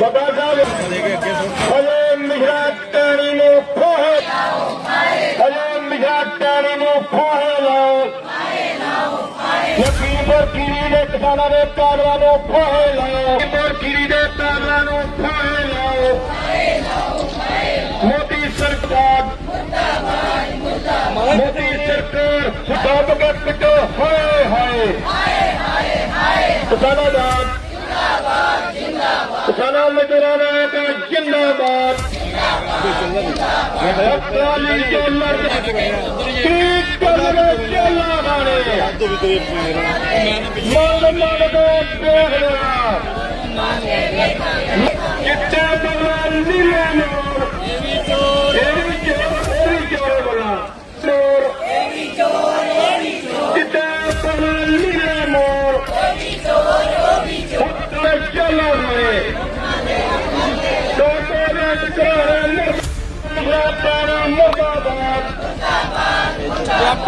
ਬਾਬਾ ਸਾਹਿਬ ਹਲੇ ਮਿਹਰਾ ਟਾਣੀ ਨੂੰ ਫੋਹ ਹਲੇ ਮਿਹਰਾ ਟਾਣੀ ਨੂੰ ਫੋਹ ਲਾਓ ਲਖੀਮਪੁਰ ਖੀਰੀ ਦੇ ਕਿਸਾਨਾਂ ਦੇ ਕਾਰਵਾਂ ਨੂੰ ਫੋਹ ਲਾਓ ਲਖੀਮਪੁਰ ਖੀਰੀ ਦੇ ਕਾਰਵਾਂ ਨੂੰ ਫੋਹ ਲਾਓ ਮੋਦੀ ਸਰਕਾਰ ਮੋਦੀ ਸਰਕਾਰ ਸੁਧਾਰ ਕੇ ਪਿੱਟੋ ਹਾਏ ਹਾਏ ਕਿਸਾਨਾਂ ਦਾ ਕਿਸਾਨਾਂ ਮਜ਼ਦੂਰਾਂ ਦਾ ਮਨ ਮਨ ਤੋਂ ਬੇਹਰਾ ਕਿੱਥੇ ਬਲਾ ਨੀਲੇ ਨੂਰ ਇਹ ਵੀ ਚੋਰ ਚੱਲਾ ਦੇ ਟਕਰਾਏ ਮੁਰਦਾਬਾਦ ਮੁਰਦਾਬਾਦ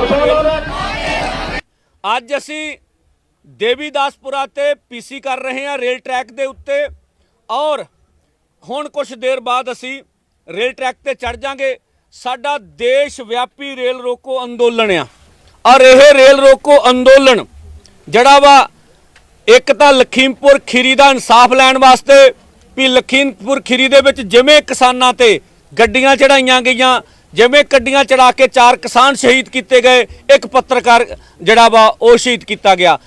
ਮੁਰਦਾਬਾਦ ਅੱਜ ਅਸੀਂ ਦੇਵੀਦਾਸਪੁਰਾ ਤੇ ਪੀਸੀ ਕਰ ਰਹੇ ਹਾਂ ਰੇਲ ਟਰੈਕ ਦੇ ਉੱਤੇ ਔਰ ਹੁਣ ਕੁਝ ਦੇਰ ਬਾਅਦ ਅਸੀਂ ਰੇਲ ਟਰੈਕ ਤੇ ਚੜ ਜਾਾਂਗੇ ਸਾਡਾ ਦੇਸ਼ ਵਿਆਪੀ ਰੇਲ ਰੋਕੋ ਅੰਦੋਲਨ ਆ। ਔਰ ਇਹ ਰੇਲ ਰੋਕੋ ਅੰਦੋਲਨ ਜਿਹੜਾ ਵਾ ਇੱਕ ਤਾਂ ਲਖੀਮਪੁਰ ਖੀਰੀ ਦਾ ਇਨਸਾਫ ਲੈਣ ਵਾਸਤੇ ਵੀ ਲਖੀਮਪੁਰ ਖੀਰੀ ਦੇ ਵਿੱਚ ਜਿਵੇਂ ਕਿਸਾਨਾਂ ਤੇ ਗੱਡੀਆਂ ਚੜਾਈਆਂ ਗਈਆਂ, ਜਿਵੇਂ ਗੱਡੀਆਂ ਚੜਾ ਕੇ ਚਾਰ ਕਿਸਾਨ ਸ਼ਹੀਦ ਕੀਤੇ ਗਏ, ਇੱਕ ਪੱਤਰਕਾਰ ਜਿਹੜਾ ਵਾ ਉਹ ਸ਼ਹੀਦ ਕੀਤਾ ਗਿਆ।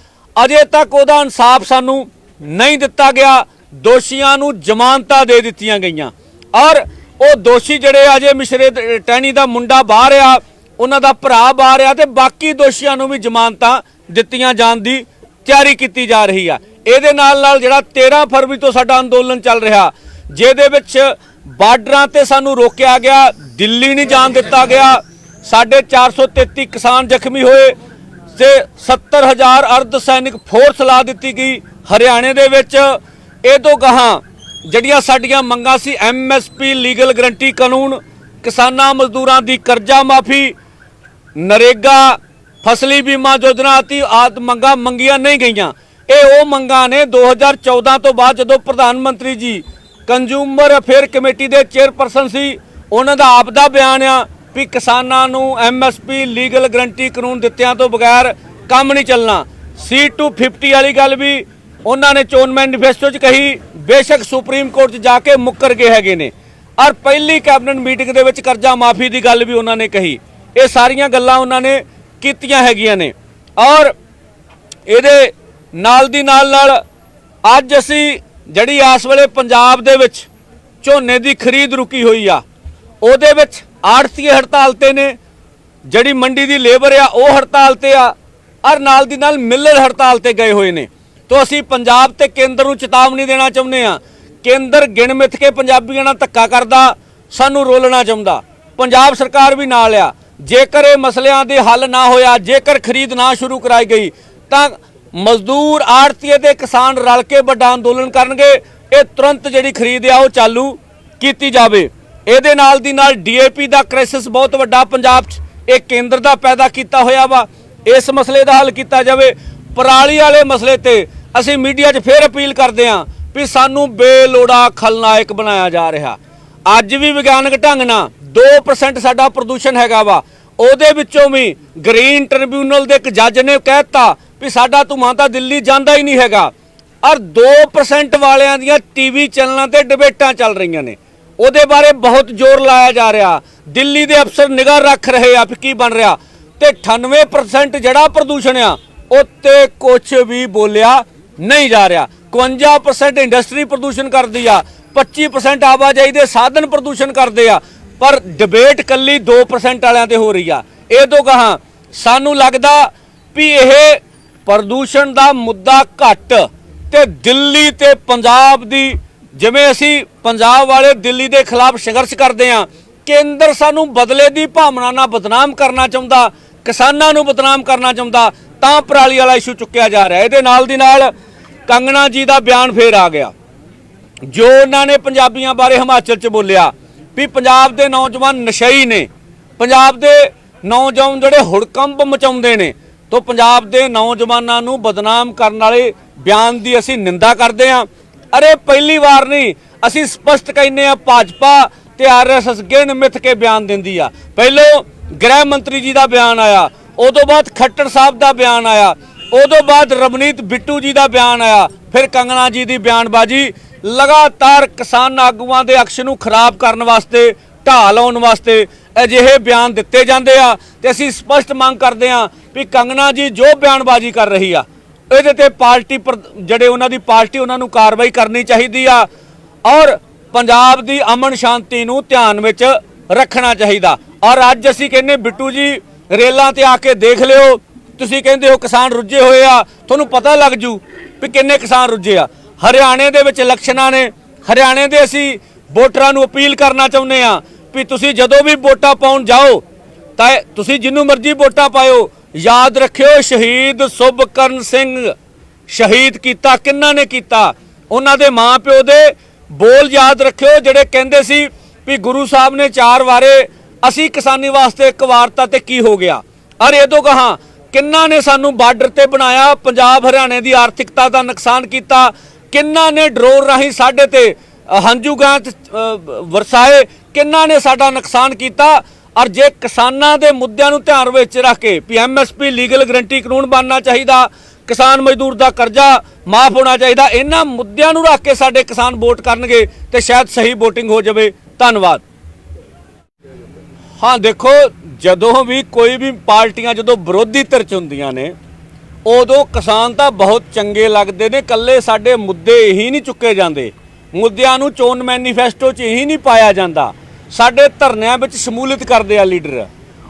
ਅਜੇ ਤੱਕ ਉਹਦਾ ਇਨਸਾਫ ਸਾਨੂੰ ਨਹੀਂ ਦਿੱਤਾ ਗਿਆ, ਦੋਸ਼ੀਆਂ ਨੂੰ ਜ਼ਮਾਨਤਾਂ ਦੇ ਦਿੱਤੀਆਂ ਗਈਆਂ। ਔਰ ਉਹ ਦੋਸ਼ੀ ਜਿਹੜੇ ਅਜੇ ਮਿਸ਼ਰੇ ਦ- ਟਹਿਣੀ ਦਾ ਮੁੰਡਾ ਬਾਹਰ ਆ, ਉਹਨਾਂ ਦਾ ਭਰਾ ਬਾਹਰ ਆ ਤੇ ਬਾਕੀ ਦੋਸ਼ੀਆਂ ਨੂੰ ਵੀ ਜ਼ਮਾਨਤਾਂ ਦਿੱਤੀਆਂ ਜਾਣ ਦੀ ਤਿਆਰੀ ਕੀਤੀ ਜਾ ਰਹੀ ਆ। ਇਹਦੇ ਨਾਲ ਨਾਲ ਜਿਹੜਾ 13 ਫਰਵਰੀ ਤੋਂ ਸਾਡਾ ਅੰਦੋਲਨ ਚੱਲ ਰਿਹਾ, ਜਿਹਦੇ ਵਿੱਚ ਬਾਰਡਰਾਂ ਤੇ ਸਾਨੂੰ ਰੋਕਿਆ ਗਿਆ, ਦਿੱਲੀ ਨਹੀਂ ਜਾਣ ਦਿੱਤਾ ਗਿਆ, ਸਾਡੇ 433 ਕਿਸਾਨ ਜ਼ਖਮੀ ਹੋਏ ਤੇ 70000 ਅਰਧ ਸੈਨਿਕ ਫੋਰਸ ਲਾ ਦਿੱਤੀ ਗਈ ਹਰਿਆਣੇ ਦੇ ਵਿੱਚ। ਇਹ ਤੋਂ ਗਾਹਾਂ ਜਿਹੜੀਆਂ ਸਾਡੀਆਂ ਮੰਗਾਂ ਸੀ ਐਮਐਸਪੀ ਲੀਗਲ ਗਰੰਟੀ ਕਾਨੂੰਨ, ਕਿਸਾਨਾਂ ਮਜ਼ਦੂਰਾਂ ਦੀ ਕਰਜ਼ਾ ਮਾਫੀ, ਨਰੇਗਾ ਫਸਲੀ ਬੀਮਾ ਯੋਜਨਾ ਆਤੀ ਆਦ ਮੰਗਾਂ ਮੰਗੀਆਂ ਨਹੀਂ ਗਈਆਂ। ਇਹ ਉਹ ਮੰਗਾਂ ਨੇ 2014 ਤੋਂ ਬਾਅਦ ਜਦੋਂ ਪ੍ਰਧਾਨ ਮੰਤਰੀ ਜੀ ਕੰਜ਼ੂਮਰ ਅਫੇਅਰ ਕਮੇਟੀ ਦੇ ਚੇਅਰਪਰਸਨ ਸੀ, ਉਹਨਾਂ ਦਾ ਆਪ ਦਾ ਬਿਆਨ ਆ ਵੀ ਕਿਸਾਨਾਂ ਨੂੰ ਐਮਐਸਪੀ ਲੀਗਲ ਗਰੰਟੀ ਕਾਨੂੰਨ ਦਿੱਤਿਆਂ ਤੋਂ ਬਗੈਰ ਕੰਮ ਨਹੀਂ ਚੱਲਣਾ। C250 ਵਾਲੀ ਗੱਲ ਵੀ ਉਹਨਾਂ ਨੇ ਚੋਣ ਮੈਨੀਫੈਸਟੋ 'ਚ ਕਹੀ, ਬੇਸ਼ੱਕ ਸੁਪਰੀਮ ਕੋਰਟ 'ਚ ਜਾ ਕੇ ਮੁੱਕਰ ਗਏ ਹੈਗੇ ਨੇ। ਔਰ ਪਹਿਲੀ ਕੈਬਨਿਟ ਮੀਟਿੰਗ ਦੇ ਵਿੱਚ ਕਰਜ਼ਾ ਮਾਫੀ ਦੀ ਗੱਲ ਵੀ ਉਹਨਾਂ ਨੇ ਕਹੀ। ਇਹ ਸਾਰੀਆਂ ਗੱਲਾਂ ਉਹਨਾਂ ਨੇ ਕੀਤੀਆਂ ਹੈਗੀਆਂ ਨੇ। ਔਰ ਇਹਦੇ ਨਾਲ ਦੀ ਨਾਲ ਨਾਲ ਅੱਜ ਅਸੀਂ ਜਿਹੜੀ ਆਸ ਵੇਲੇ ਪੰਜਾਬ ਦੇ ਵਿੱਚ ਝੋਨੇ ਦੀ ਖਰੀਦ ਰੁਕੀ ਹੋਈ ਆ, ਉਹਦੇ ਵਿੱਚ ਆੜਤੀਏ ਹੜਤਾਲ ਤੇ ਨੇ, ਜਿਹੜੀ ਮੰਡੀ ਦੀ ਲੇਬਰ ਆ, ਉਹ ਹੜਤਾਲ ਤੇ ਆ, ਔਰ ਨਾਲ ਦੀ ਨਾਲ ਮਿਲਰ ਹੜਤਾਲ ਤੇ ਗਏ ਹੋਏ ਨੇ। ਤੋਂ ਅਸੀਂ ਪੰਜਾਬ ਤੇ ਕੇਂਦਰ ਨੂੰ ਚੇਤਾਵਨੀ ਦੇਣਾ ਚਾਹੁੰਦੇ ਆ। ਕੇਂਦਰ ਗਿਣ ਮਿੱਥ ਕੇ ਪੰਜਾਬੀਆਂ ਨਾਲ ਧੱਕਾ ਕਰਦਾ, ਸਾਨੂੰ ਰੋਲਣਾ ਚਾਹੁੰਦਾ। ਪੰਜਾਬ ਸਰਕਾਰ ਵੀ ਨਾਲ ਆ। ਜੇਕਰ ਇਹ ਮਸਲਿਆਂ ਦੇ ਹੱਲ ਨਾ ਹੋਇਆ, ਜੇਕਰ ਖਰੀਦ ਨਾ ਸ਼ੁਰੂ ਕਰਾਈ ਗਈ, ਤਾਂ ਮਜ਼ਦੂਰ ਆੜਤੀਏ ਤੇ ਕਿਸਾਨ ਰਲ ਕੇ ਵੱਡਾ ਅੰਦੋਲਨ ਕਰਨਗੇ। ਇਹ ਤੁਰੰਤ ਜਿਹੜੀ ਖਰੀਦ ਆ, ਉਹ ਚਾਲੂ ਕੀਤੀ ਜਾਵੇ। ਇਹਦੇ ਨਾਲ ਦੀ ਨਾਲ ਡੀਏਪੀ ਦਾ ਕ੍ਰਾਈਸਿਸ ਬਹੁਤ ਵੱਡਾ, ਪੰਜਾਬ 'ਚ ਇਹ ਕੇਂਦਰ ਦਾ ਪੈਦਾ ਕੀਤਾ ਹੋਇਆ ਵਾ। ਇਸ ਮਸਲੇ ਦਾ ਹੱਲ ਕੀਤਾ ਜਾਵੇ। ਪਰਾਲੀ ਵਾਲੇ ਮਸਲੇ ਤੇ ਅਸੀਂ ਮੀਡੀਆ 'ਚ ਫੇਰ ਅਪੀਲ ਕਰਦੇ ਹਾਂ ਵੀ ਸਾਨੂੰ ਬੇਲੋੜਾ ਖਲਨਾਇਕ ਬਣਾਇਆ ਜਾ ਰਿਹਾ। ਅੱਜ ਵੀ ਵਿਗਿਆਨਕ ਢੰਗ ਨਾਲ 2% ਸਾਡਾ ਪ੍ਰਦੂਸ਼ਣ ਹੈਗਾ ਵਾ। ਉਹਦੇ ਵਿੱਚੋਂ ਵੀ ਗ੍ਰੀਨ ਟ੍ਰਿਬਿਊਨਲ ਦੇ ਇੱਕ ਜੱਜ ਨੇ ਕਹਿਤਾ ਵੀ ਸਾਡਾ ਧੂਆਂ ਤਾਂ ਦਿੱਲੀ ਜਾਂਦਾ ਹੀ ਨਹੀਂ ਹੈਗਾ। ਔਰ 2% ਵਾਲਿਆਂ ਦੀਆਂ ਟੀਵੀ ਚੈਨਲਾਂ ਤੇ ਡਿਬੇਟਾਂ ਚੱਲ ਰਹੀਆਂ ਨੇ। ਉਹਦੇ ਬਾਰੇ ਬਹੁਤ ਜ਼ੋਰ ਲਾਇਆ ਜਾ ਰਿਹਾ। ਦਿੱਲੀ ਦੇ ਅਫਸਰ ਨਿਗਰ ਰੱਖ ਰਹੇ ਆ ਵੀ ਕੀ ਬਣ ਰਿਹਾ। ਤੇ 98% ਜਿਹੜਾ ਪ੍ਰਦੂਸ਼ਣ ਆ, ਉੱਤੇ ਕੁਝ ਵੀ ਬੋਲਿਆ ਨਹੀਂ ਜਾ ਰਿਹਾ। 51% ਇੰਡਸਟਰੀ ਪ੍ਰਦੂਸ਼ਣ ਕਰਦੀ ਆ 25% ਆਵਾਜਾਈ ਦੇ ਸਾਧਨ ਪ੍ਰਦੂਸ਼ਣ ਕਰਦੇ ਆ। ਪਰ ਡਿਬੇਟ ਕੱਲੀ 2% ਵਾਲਿਆਂ ਤੇ ਹੋ ਰਹੀ ਆ। ਇਹ ਤੋਂ ਕਹਾ ਸਾਨੂੰ ਲੱਗਦਾ ਵੀ ਇਹ ਪ੍ਰਦੂਸ਼ਣ ਦਾ ਮੁੱਦਾ ਘੱਟ ਤੇ ਦਿੱਲੀ ਤੇ ਪੰਜਾਬ ਦੀ, ਜਿਵੇਂ ਅਸੀਂ ਪੰਜਾਬ ਵਾਲੇ ਦਿੱਲੀ ਦੇ ਖਿਲਾਫ ਸੰਘਰਸ਼ ਕਰਦੇ ਆ ਕੇਂਦਰ ਸਾਨੂੰ ਬਦਲੇ ਦੀ ਭਾਵਨਾ ਨਾਲ ਬਦਨਾਮ ਕਰਨਾ ਚਾਹੁੰਦਾ, ਕਿਸਾਨਾਂ ਨੂੰ ਬਦਨਾਮ ਕਰਨਾ ਚਾਹੁੰਦਾ, ਤਾਂ ਪਰਾਲੀ ਵਾਲਾ ਇਸ਼ੂ ਚੁੱਕਿਆ ਜਾ ਰਿਹਾ। ਇਹਦੇ ਨਾਲ ਦੀ ਨਾਲ ਕੰਗਣਾ ਜੀ ਦਾ ਬਿਆਨ ਫੇਰ ਆ ਗਿਆ। ਜੋ ਉਹਨਾਂ ਨੇ ਪੰਜਾਬੀਆਂ ਬਾਰੇ ਹਿਮਾਚਲ 'ਚ ਬੋਲਿਆ ਵੀ ਪੰਜਾਬ ਦੇ ਨੌਜਵਾਨ ਨਸ਼ਈ ਨੇ, ਪੰਜਾਬ ਦੇ ਨੌਜਵਾਨ ਜਿਹੜੇ ਹੁੜਕੰਪ ਮਚਾਉਂਦੇ ਨੇ, ਤੋਂ ਪੰਜਾਬ ਦੇ ਨੌਜਵਾਨਾਂ ਨੂੰ ਬਦਨਾਮ ਕਰਨ ਵਾਲੇ ਬਿਆਨ ਦੀ ਅਸੀਂ ਨਿੰਦਾ ਕਰਦੇ ਹਾਂ। ਅਰੇ ਪਹਿਲੀ ਵਾਰ ਨਹੀਂ, ਅਸੀਂ ਸਪਸ਼ਟ ਕਹਿੰਨੇ ਆ ਭਾਜਪਾ ਤੇ ਆਰਐਸਐਸ ਗਿਣ ਮਿੱਥ ਕੇ ਬਿਆਨ ਦਿੰਦੀ ਆ। ਪਹਿਲੋਂ ਗ੍ਰਹਿ ਮੰਤਰੀ ਜੀ ਦਾ ਬਿਆਨ ਆਇਆ, ਉਦੋਂ ਬਾਅਦ ਖੱਟੜ ਸਾਹਿਬ ਦਾ ਬਿਆਨ ਆਇਆ, ਉਦੋਂ ਬਾਅਦ ਰਵਨੀਤ ਬਿੱਟੂ ਜੀ ਦਾ ਬਿਆਨ ਆਇਆ, ਫਿਰ ਕੰਗਣਾ ਜੀ ਦੀ ਬਿਆਨਬਾਜ਼ੀ ਲਗਾਤਾਰ ਕਿਸਾਨ ਆਗੂਆਂ ਦੇ ਅਕਸ਼ ਨੂੰ ਖਰਾਬ ਕਰਨ ਵਾਸਤੇ, ਢਾਹ ਲਾਉਣ ਵਾਸਤੇ ਅਜਿਹੇ ਬਿਆਨ ਦਿੱਤੇ ਜਾਂਦੇ ਆ ਤੇ ਅਸੀਂ ਸਪਸ਼ਟ ਮੰਗ ਕਰਦੇ ਆ ਵੀ ਕੰਗਣਾ ਜੀ ਜੋ ਬਿਆਨਬਾਜ਼ੀ ਕਰ ਰਹੀ ਆ, ਇਹਦੇ ਤੇ ਪਾਰਟੀ ਪਰ- ਜਿਹੜੇ ਉਹਨਾਂ ਦੀ ਪਾਰਟੀ ਉਹਨਾਂ ਨੂੰ ਕਾਰਵਾਈ ਕਰਨੀ ਚਾਹੀਦੀ ਆ ਔਰ ਪੰਜਾਬ ਦੀ ਅਮਨ ਸ਼ਾਂਤੀ ਨੂੰ ਧਿਆਨ ਵਿੱਚ ਰੱਖਣਾ ਚਾਹੀਦਾ। ਔਰ ਅੱਜ ਅਸੀਂ ਕਹਿੰਨੇ ਬਿੱਟੂ ਜੀ, ਰੇਲਾਂ ਤੇ ਆ ਕੇ ਦੇਖ ਲਿਓ, ਤੁਸੀਂ ਕਹਿੰਦੇ ਹੋ ਕਿਸਾਨ ਰੁੱਝੇ ਹੋਏ ਆ, ਤੁਹਾਨੂੰ ਪਤਾ ਲੱਗ ਜੂ ਵੀ ਕਿੰਨੇ ਕਿਸਾਨ ਰੁੱਝੇ ਆ। ਹਰਿਆਣੇ ਦੇ ਵਿੱਚ ਇਲੈਕਸ਼ਨਾਂ ਨੇ, ਹਰਿਆਣੇ ਦੇ ਅਸੀਂ ਵੋਟਰਾਂ ਨੂੰ ਅਪੀਲ ਕਰਨਾ ਚਾਹੁੰਦੇ ਆ ਵੀ ਤੁਸੀਂ ਜਦੋਂ ਵੀ ਵੋਟਾਂ ਪਾਉਣ ਜਾਓ, ਤਾਂ ਤੁਸੀਂ ਜਿੰਨੂੰ ਮਰਜ਼ੀ ਵੋਟਾਂ ਪਾਇਓ, ਯਾਦ ਰੱਖਿਓ ਸ਼ਹੀਦ ਸੁਭਕਰਨ ਸਿੰਘ ਸ਼ਹੀਦ ਕੀਤਾ, ਕਿੰਨਾ ਨੇ ਕੀਤਾ? ਉਹਨਾਂ ਦੇ ਮਾਂ ਪਿਓ ਦੇ ਬੋਲ ਯਾਦ ਰੱਖਿਓ ਜਿਹੜੇ ਕਹਿੰਦੇ ਸੀ ਵੀ ਗੁਰੂ ਸਾਹਿਬ ਨੇ ਚਾਰ ਵਾਰੇ ਅਸੀਂ ਕਿਸਾਨੀ ਵਾਸਤੇ ਇੱਕ ਵਾਰਤਾ ਤੇ ਕੀ ਹੋ ਗਿਆ? ਅਰੇ ਇਹ ਤੋਂ ਕਹਾ, ਕਿੰਨਾ ਨੇ ਸਾਨੂੰ ਬਾਰਡਰ ਤੇ ਬਣਾਇਆ, ਪੰਜਾਬ ਹਰਿਆਣੇ ਦੀ ਆਰਥਿਕਤਾ ਦਾ ਨੁਕਸਾਨ ਕੀਤਾ ਕਿੰਨਾ ਨੇ ਡਰੋਰ ਰਾਹੀਂ ਸਾਡੇ ਤੇ ਅ, ਹੰਝੂ ਗਾਂਤ ਅ, ਵਰਸਾਏ ਕਿੰਨਾ ਨੇ ਸਾਡਾ ਨੁਕਸਾਨ ਕੀਤਾ? ਔਰ ਜੇ ਕਿਸਾਨਾਂ ਦੇ ਮੁੱਦਿਆਂ ਨੂੰ ਧਿਆਨ ਵਿੱਚ ਰੱਖ ਕੇ ਵੀ ਐਮਐਸਪੀ ਲੀਗਲ ਗਰੰਟੀ ਕਾਨੂੰਨ ਬਣਨਾ ਚਾਹੀਦਾ ਕਿਸਾਨ ਮਜ਼ਦੂਰ ਦਾ ਕਰਜ਼ਾ ਮਾਫ ਹੋਣਾ ਚਾਹੀਦਾ ਇਹਨਾਂ ਮੁੱਦਿਆਂ ਨੂੰ ਰੱਖ ਕੇ ਸਾਡੇ ਕਿਸਾਨ ਵੋਟ ਕਰਨਗੇ ਤੇ ਸ਼ਾਇਦ ਸਹੀ VOTING ਹੋ ਜਾਵੇ। ਧੰਨਵਾਦ। ਹਾਂ ਦੇਖੋ ਜਦੋਂ ਵੀ ਕੋਈ ਵੀ ਪਾਰਟੀਆਂ ਜਦੋਂ ਵਿਰੋਧੀ ਧਿਰ ਚ ਹੁੰਦੀਆਂ ਨੇ ਉਦੋਂ ਕਿਸਾਨ ਤਾਂ ਬਹੁਤ ਚੰਗੇ ਲੱਗਦੇ ਨੇ ਕੱਲੇ ਸਾਡੇ ਮੁੱਦੇ ਹੀ ਨਹੀਂ ਚੁੱਕੇ ਜਾਂਦੇ। ਮੁੱਦਿਆਂ ਨੂੰ ਚੋਣ ਮੈਨੀਫੈਸਟੋ 'ਚ ਹੀ ਨਹੀਂ ਪਾਇਆ ਜਾਂਦਾ। ਸਾਡੇ ਧਰਨਿਆਂ ਵਿੱਚ ਸ਼ਮੂਲੀਅਤ ਕਰਦੇ ਆ ਲੀਡਰ।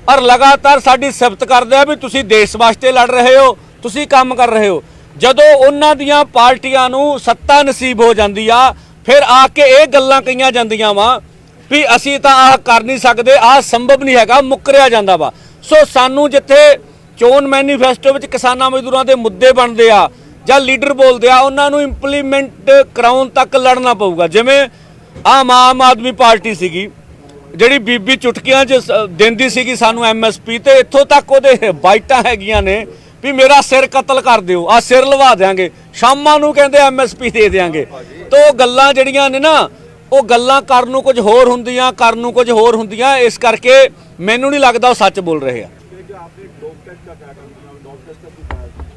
ਔਰ ਲਗਾਤਾਰ ਸਾਡੀ ਸਿਫਤ ਕਰਦੇ ਆ ਵੀ ਤੁਸੀਂ ਦੇਸ਼ ਵਾਸਤੇ ਲੜ ਰਹੇ ਹੋ, ਤੁਸੀਂ ਕੰਮ ਕਰ ਰਹੇ ਹੋ। ਜਦੋਂ ਉਹਨਾਂ ਦੀਆਂ ਪਾਰਟੀਆਂ ਨੂੰ ਸੱਤਾ ਨਸੀਬ ਹੋ ਜਾਂਦੀ ਆ, ਫਿਰ ਆ ਕੇ ਇਹ ਗੱਲਾਂ ਕਹੀਆਂ ਜਾਂਦੀਆਂ ਵਾ ਵੀ ਅਸੀਂ ਤਾਂ ਆਹ ਕਰ ਨਹੀਂ ਸਕਦੇ, ਆਹ ਸੰਭਵ ਨਹੀਂ ਹੈਗਾ, ਮੁੱਕਰਿਆ ਜਾਂਦਾ ਵਾ। ਸੋ ਸਾਨੂੰ ਜਿੱਥੇ ਚੋਣ ਮੈਨੀਫੈਸਟੋ ਵਿੱਚ ਕਿਸਾਨਾਂ ਮਜ਼ਦੂਰਾਂ ਦੇ ਮੁੱਦੇ ਬਣਦੇ ਆ, ਜਾਂ ਲੀਡਰ ਬੋਲਦੇ ਆ, ਉਹਨਾਂ ਨੂੰ ਇੰਪਲੀਮੈਂਟ ਕਰਾਉਣ ਤੱਕ ਲੜਨਾ ਪਊਗਾ। ਜਿਵੇਂ ਆਮ ਆਮ ਆਦਮੀ ਪਾਰਟੀ ਸੀਗੀ, ਜਿਹੜੀ ਬੀਬੀ ਚੁਟਕੀਆਂ 'ਚ ਦਿੰਦੀ ਸੀਗੀ ਸਾਨੂੰ ਐਮਐਸਪੀ ਤੇ ਇੱਥੋਂ ਤੱਕ ਉਹਦੇ ਬਾਈਟਾਂ ਹੈਗੀਆਂ ਨੇ ਵੀ ਮੇਰਾ ਸਿਰ ਕਤਲ ਕਰ ਦਿਓ ਆ ਸਿਰ ਲਵਾ ਦਿਆਂਗੇ। ਸ਼ਾਮਾਂ ਨੂੰ ਕਹਿੰਦੇ ਐਮਐਸਪੀ ਦੇ ਦਿਆਂਗੇ। ਤੋ ਉਹ ਗੱਲਾਂ ਜਿਹੜੀਆਂ ਨੇ ਨਾ, ਉਹ ਗੱਲਾਂ ਕਰਨ ਨੂੰ ਕੁਝ ਹੋਰ ਹੁੰਦੀਆਂ, ਕਰਨ ਨੂੰ ਕੁਝ ਹੋਰ ਹੁੰਦੀਆਂ, ਇਸ ਕਰਕੇ ਮੈਨੂੰ ਨਹੀਂ ਲੱਗਦਾ ਉਹ ਸੱਚ ਬੋਲ ਰਹੇ ਆ।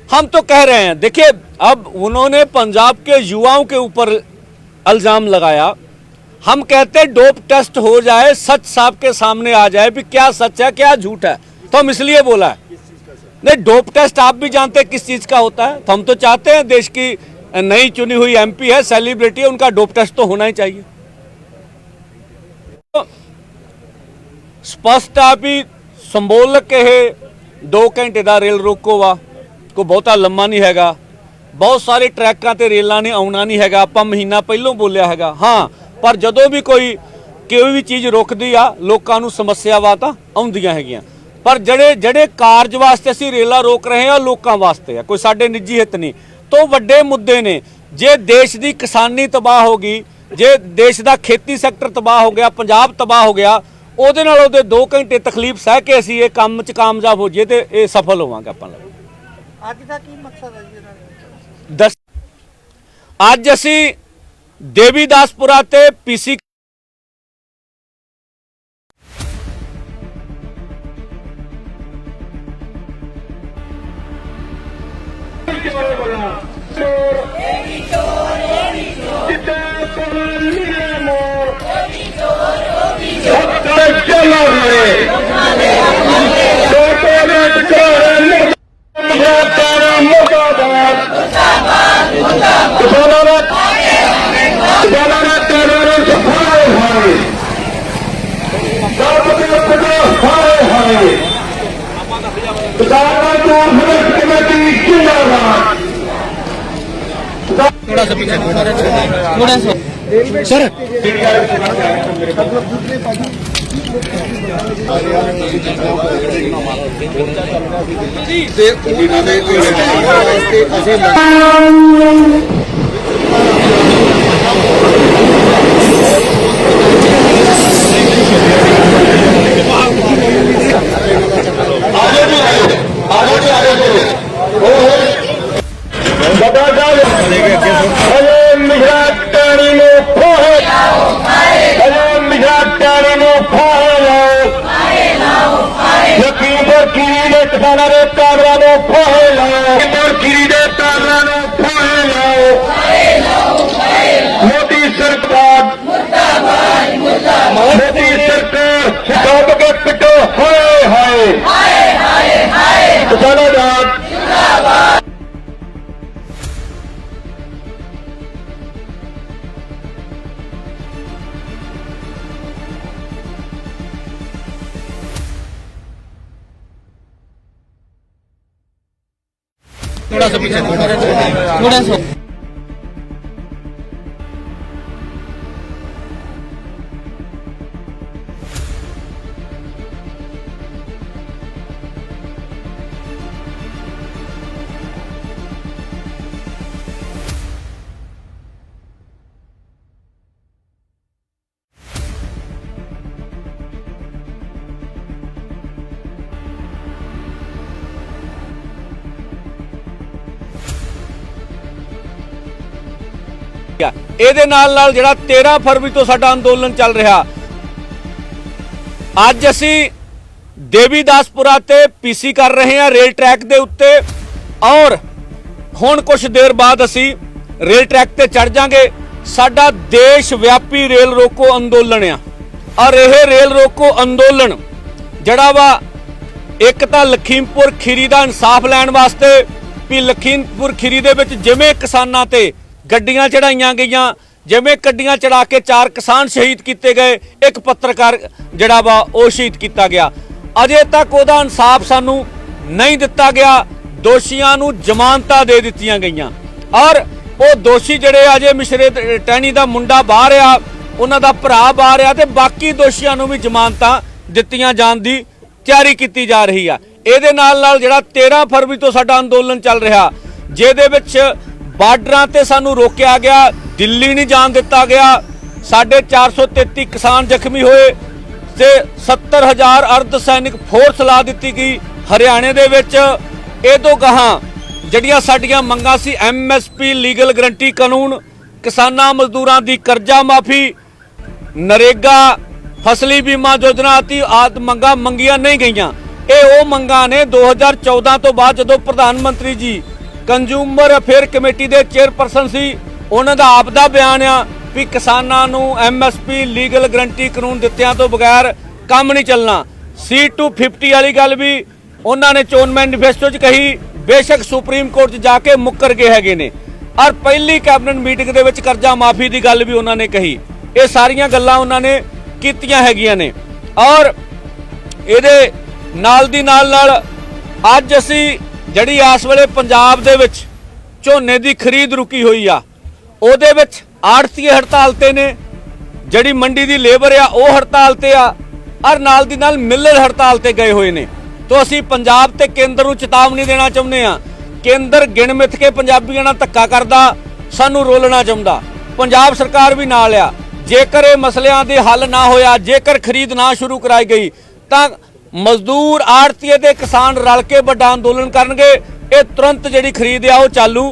हम तो कह रहे हैं, देखिए, अब उन्होंने पंजाब के युवाओं के ऊपर अल्जाम लगाया। हम कहते डोप टेस्ट हो जाए, सच साहब के सामने आ जाए भी क्या सच है, क्या झूठ है। तो हम इसलिए बोला है। नहीं, डोप टेस्ट आप भी जानते हैं किस चीज़ का होता है। तो हम तो चाहते हैं देश की नई चुनी हुई एमपी है सेलिब्रिटी है, उनका डोप टेस्ट तो होना ही चाहिए। तो स्पष्ट आप ही संबोल के है दो घंटे का रेल रोको वा। ਕੋਈ ਬਹੁਤਾ ਲੰਮਾ ਨਹੀਂ ਹੈਗਾ। ਬਹੁਤ ਸਾਰੇ ਟਰੈਕਾਂ ਤੇ ਰੇਲਾਂ ਨੇ ਆਉਣਾ ਨਹੀਂ ਹੈਗਾ। ਆਪਾਂ ਮਹੀਨਾ ਪਹਿਲਾਂ ਬੋਲਿਆ ਹੈਗਾ। ਹਾਂ, ਪਰ ਜਦੋਂ ਵੀ ਕੋਈ ਕੋਈ ਵੀ ਚੀਜ਼ ਰੁਕਦੀ ਆ, ਲੋਕਾਂ ਨੂੰ ਸਮੱਸਿਆਵਾਂ ਤਾਂ ਆਉਂਦੀਆਂ ਹੈਗੀਆਂ। ਪਰ ਜਿਹੜੇ ਜਿਹੜੇ ਕਾਰਜ ਵਾਸਤੇ ਅਸੀਂ ਰੇਲਾਂ ਰੋਕ ਰਹੇ ਹਾਂ ਲੋਕਾਂ ਵਾਸਤੇ ਆ। ਕੋਈ ਸਾਡੇ ਨਿੱਜੀ ਹਿੱਤ ਨਹੀਂ। ਤੋਂ ਵੱਡੇ ਮੁੱਦੇ ਨੇ। ਜੇ ਦੇਸ਼ ਦੀ ਕਿਸਾਨੀ ਤਬਾਹ ਹੋ ਗਈ, ਜੇ ਦੇਸ਼ ਦਾ ਖੇਤੀ ਸੈਕਟਰ ਤਬਾਹ ਹੋ ਗਿਆ, ਪੰਜਾਬ ਤਬਾਹ ਹੋ ਗਿਆ, ਉਹਦੇ ਨਾਲ ਉਹਦੇ 2 ਘੰਟੇ ਤਕਲੀਫ ਸਹਿ ਕੇ ਅਸੀਂ ਇਹ ਕੰਮ 'ਚ ਕਾਮਯਾਬ ਹੋ ਜਾਈਏ ਤੇ ਇਹ ਸਫਲ ਹੋਵਾਂਗੇ ਆਪਾਂ। ਲੋਕ ਅੱਜ ਦਾ ਕੀ ਮਕਸਦ ਹੈ ਜੀ ਇਹਨਾਂ ਦਾ? ਦਸ ਅੱਜ ਅਸੀਂ ਦੇਵੀਦਾਸਪੁਰਾ ਤੇ ਪੀਸੀ ਚੋਰ ਕਿਸਾਨਾਂ ਦਾ ਕਿਸਾਨਾਂ ਦਾ ਤੇਰੇ ਸਫਾਏ ਹੋਏ ਸਭ ਦੇ ਪਟਾ ਹਾਏ ਹਾਏ ਕਿਸਾਨਾਂ ਨੂੰ ਹਰੇਕ ਕਮੇਟੀ ਜਿੰਦਾਬਾਦ ਤੇ ਉਹਨਾਂ ਦੇ ਅਸੀਂ 那怎么可能我的 ਇਹਦੇ ਨਾਲ ਨਾਲ ਜਿਹੜਾ 13 ਫਰਵਰੀ ਤੋਂ ਸਾਡਾ ਅੰਦੋਲਨ ਚੱਲ ਰਿਹਾ, ਅੱਜ ਅਸੀਂ ਦੇਵੀਦਾਸਪੁਰਾ ਤੇ ਪੀਸੀ ਕਰ ਰਹੇ ਹਾਂ ਰੇਲ ਟਰੈਕ ਦੇ ਉੱਤੇ ਔਰ ਹੁਣ ਕੁਝ ਦੇਰ ਬਾਅਦ ਅਸੀਂ ਰੇਲ ਟਰੈਕ ਤੇ ਚੜ ਜਾਾਂਗੇ। ਸਾਡਾ ਦੇਸ਼ ਵਿਆਪੀ ਰੇਲ ਰੋਕੋ ਅੰਦੋਲਨ ਆ। ਔਰ ਇਹ ਰੇਲ ਰੋਕੋ ਅੰਦੋਲਨ ਜਿਹੜਾ ਵਾ, ਇੱਕ ਤਾਂ ਲਖੀਮਪੁਰ ਖੀਰੀ ਦਾ ਇਨਸਾਫ ਲੈਣ ਵਾਸਤੇ ਵੀ ਲਖੀਮਪੁਰ ਖੀਰੀ ਦੇ ਵਿੱਚ ਜਿਵੇਂ ਕਿਸਾਨਾਂ ਤੇ ਗੱਡੀਆਂ ਚੜਾਈਆਂ ਗਈਆਂ। ਜਿਵੇਂ ਗੱਡੀਆਂ ਚੜਾ ਕੇ ਚਾਰ ਕਿਸਾਨ ਸ਼ਹੀਦ ਕੀਤੇ ਗਏ, ਇੱਕ ਪੱਤਰਕਾਰ ਜਿਹੜਾ ਵਾ ਉਹ ਸ਼ਹੀਦ ਕੀਤਾ ਗਿਆ। ਅਜੇ ਤੱਕ ਉਹਦਾ ਇਨਸਾਫ ਸਾਨੂੰ ਨਹੀਂ ਦਿੱਤਾ ਗਿਆ। ਦੋਸ਼ੀਆਂ ਨੂੰ ਜ਼ਮਾਨਤਾਂ ਦੇ ਦਿੱਤੀਆਂ ਗਈਆਂ। ਔਰ ਉਹ ਦੋਸ਼ੀ ਜਿਹੜੇ ਅਜੇ ਮਿਸ਼ਰੇ ਤੇ, ਟਹਿਣੀ ਦਾ ਮੁੰਡਾ ਬਾਹਰ ਆ, ਉਹਨਾਂ ਦਾ ਭਰਾ ਬਾਹਰ ਆ ਤੇ ਬਾਕੀ ਦੋਸ਼ੀਆਂ ਨੂੰ ਵੀ ਜ਼ਮਾਨਤਾਂ ਦਿੱਤੀਆਂ ਜਾਣ ਦੀ ਤਿਆਰੀ ਕੀਤੀ ਜਾ ਰਹੀ ਆ। ਇਹਦੇ ਨਾਲ ਨਾਲ ਜਿਹੜਾ 13 ਫਰਵਰੀ ਤੋਂ ਸਾਡਾ ਅੰਦੋਲਨ ਚੱਲ ਰਿਹਾ, ਜਿਹਦੇ ਵਿੱਚ ਬਾਰਡਰਾਂ ਤੇ ਸਾਨੂੰ ਰੋਕਿਆ ਗਿਆ, ਦਿੱਲੀ ਨਹੀਂ ਜਾਣ ਦਿੱਤਾ ਗਿਆ। ਸਾਡੇ 433 ਕਿਸਾਨ ਜ਼ਖਮੀ ਹੋਏ ਤੇ 70000 ਅਰਧ ਸੈਨਿਕ ਫੋਰਸ ਲਾ ਦਿੱਤੀ ਗਈ ਹਰਿਆਣੇ ਦੇ ਵਿੱਚ। ਇਹ ਤੋਂ ਗਾਹਾਂ ਜਿਹੜੀਆਂ ਸਾਡੀਆਂ ਮੰਗਾਂ ਸੀ ਐਮਐਸਪੀ ਲੀਗਲ ਗਰੰਟੀ ਕਾਨੂੰਨ, ਕਿਸਾਨਾਂ ਮਜ਼ਦੂਰਾਂ ਦੀ ਕਰਜ਼ਾ ਮਾਫੀ, ਨਰੇਗਾ ਫਸਲੀ ਬੀਮਾ ਯੋਜਨਾ ਅਤੇ ਆਦ ਮੰਗਾਂ ਮੰਗੀਆਂ ਨਹੀਂ ਗਈਆਂ। ਇਹ ਉਹ ਮੰਗਾਂ ਨੇ 2014 ਤੋਂ ਬਾਅਦ ਜਦੋਂ ਪ੍ਰਧਾਨ ਮੰਤਰੀ ਜੀ ਕੰਜ਼ਿਊਮਰ ਅਫੇਅਰ ਕਮੇਟੀ ਦੇ ਚੇਅਰਪਰਸਨ ਸੀ। ਉਹਨਾਂ ਦਾ ਆਪ ਦਾ ਬਿਆਨ ਆ ਵੀ ਕਿਸਾਨਾਂ ਨੂੰ ਐਮਐਸਪੀ ਲੀਗਲ ਗਰੰਟੀ ਕਾਨੂੰਨ ਦਿੱਤਿਆਂ ਤੋਂ ਬਗੈਰ ਕੰਮ ਨਹੀਂ ਚੱਲਣਾ। C250 ਵਾਲੀ ਗੱਲ ਵੀ ਉਹਨਾਂ ਨੇ ਚੋਣ ਮੈਨੀਫੈਸਟੋ 'ਚ ਕਹੀ, ਬੇਸ਼ੱਕ ਸੁਪਰੀਮ ਕੋਰਟ 'ਚ ਜਾ ਕੇ ਮੁੱਕਰ ਗਏ ਹੈਗੇ ਨੇ। ਔਰ ਪਹਿਲੀ ਕੈਬਨਿਟ ਮੀਟਿੰਗ ਦੇ ਵਿੱਚ ਕਰਜ਼ਾ ਮਾਫੀ ਦੀ ਗੱਲ ਵੀ ਉਹਨਾਂ ਨੇ ਕਹੀ। ਇਹ ਸਾਰੀਆਂ ਗੱਲਾਂ ਉਹਨਾਂ ਨੇ ਕੀਤੀਆਂ ਹੈਗੀਆਂ ਨੇ। ਔਰ ਇਹਦੇ ਨਾਲ ਦੀ ਨਾਲ ਨਾਲ ਅੱਜ ਅਸੀਂ ਜਿਹੜੀ ਇਸ ਵੇਲੇ ਪੰਜਾਬ ਦੇ ਵਿੱਚ ਝੋਨੇ ਦੀ ਖਰੀਦ ਰੁਕੀ ਹੋਈ ਆ, ਉਹਦੇ ਵਿੱਚ ਆੜਤੀ ਹੜਤਾਲ ਤੇ ਨੇ, ਜਿਹੜੀ ਮੰਡੀ ਦੀ ਲੇਬਰ ਆ, ਉਹ ਹੜਤਾਲ ਤੇ ਆ, ਔਰ ਨਾਲ ਦੀ ਨਾਲ ਮਿੱਲਰ ਹੜਤਾਲ ਤੇ ਗਏ ਹੋਏ ਨੇ। ਤੋਂ ਅਸੀਂ ਪੰਜਾਬ ਤੇ ਕੇਂਦਰ ਨੂੰ ਚੇਤਾਵਨੀ ਦੇਣਾ ਚਾਹੁੰਦੇ ਆ ਕੇਂਦਰ ਗਿਣ ਮਿੱਥ ਕੇ ਪੰਜਾਬੀਆਂ ਨਾਲ ਧੱਕਾ ਕਰਦਾ, ਸਾਨੂੰ ਰੋਲਣਾ ਚਾਹੁੰਦਾ। ਪੰਜਾਬ ਸਰਕਾਰ ਵੀ ਨਾਲ ਆ। ਜੇਕਰ ਇਹ ਮਸਲਿਆਂ ਦੇ ਹੱਲ ਨਾ ਹੋਇਆ, ਜੇਕਰ ਖਰੀਦ ਨਾ ਸ਼ੁਰੂ ਕਰਾਈ ਗਈ, ਤਾਂ ਮਜ਼ਦੂਰ ਆੜਤੀਏ ਤੇ ਕਿਸਾਨ ਰਲ ਕੇ ਵੱਡਾ ਅੰਦੋਲਨ ਕਰਨਗੇ, ਇਹ ਤੁਰੰਤ ਜਿਹੜੀ ਖਰੀਦ ਆ ਉਹ ਚਾਲੂ